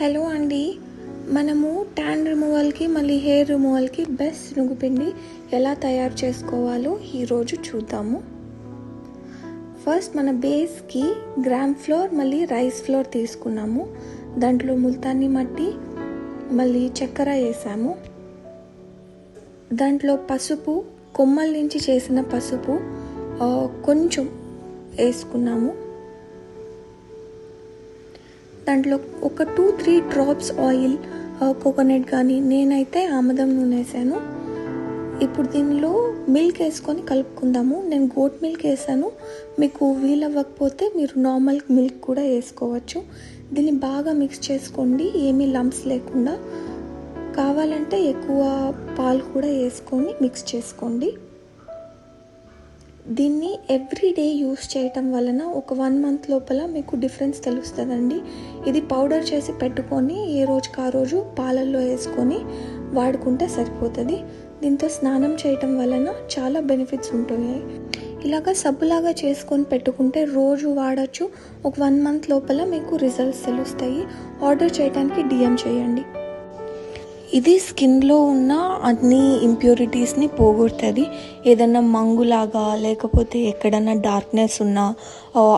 Hello అండి మనము tan రిమూవల్కి మళ్ళీ హెయిర్ రిమూవల్కి బెస్ట్ నుగుపిండి ఎలా తయారు చేసుకోవాలో ఈరోజు చూద్దాము. ఫస్ట్ మన బేస్కి గ్రామ్ ఫ్లోర్ మళ్ళీ రైస్ ఫ్లోర్ తీసుకున్నాము. దాంట్లో ముల్తాన్ని మట్టి మళ్ళీ చక్కెర వేసాము. దాంట్లో పసుపు కొమ్మల నుంచి చేసిన పసుపు కొంచెం వేసుకున్నాము. దాంట్లో ఒక two three drops oil coconut కానీ నేనైతే ఆముదం నూనె వేసాను. ఇప్పుడు దీనిలో మిల్క్ వేసుకొని కలుపుకుందాము. నేను గోట్ మిల్క్ వేసాను. మీకు వీలవ్వకపోతే మీరు నార్మల్ మిల్క్ కూడా వేసుకోవచ్చు. దీన్ని బాగా మిక్స్ చేసుకోండి. ఏమీ లంప్స్ లేకుండా. కావాలంటే ఎక్కువ పాలు కూడా వేసుకొని మిక్స్ చేసుకోండి. దీన్ని ఎవ్రీ డే యూస్ చేయటం వలన ఒక వన్ మంత్ లోపల మీకు డిఫరెన్స్ తెలుస్తుందండి. ఇది పౌడర్ చేసి పెట్టుకొని ఏ రోజుకి ఆ రోజు పాలల్లో వేసుకొని వాడుకుంటే సరిపోతుంది. దీంతో స్నానం చేయటం వలన చాలా బెనిఫిట్స్ ఉంటాయి. ఇలాగ సబ్బులాగా చేసుకొని పెట్టుకుంటే రోజు వాడచ్చు. ఒక వన్ మంత్ లోపల మీకు రిజల్ట్స్ తెలుస్తాయి. ఆర్డర్ చేయడానికి డిఎం చేయండి. ఇది స్కిన్లో ఉన్న అన్ని ఇంప్యూరిటీస్ని పోగొడుతుంది. ఏదన్నా మంగులాగా లేకపోతే ఎక్కడన్నా డార్క్నెస్ ఉన్నా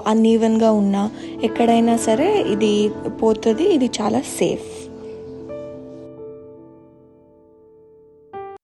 అన్ఈవెన్గా ఉన్నా ఎక్కడైనా సరే ఇది పోతుంది. ఇది చాలా సేఫ్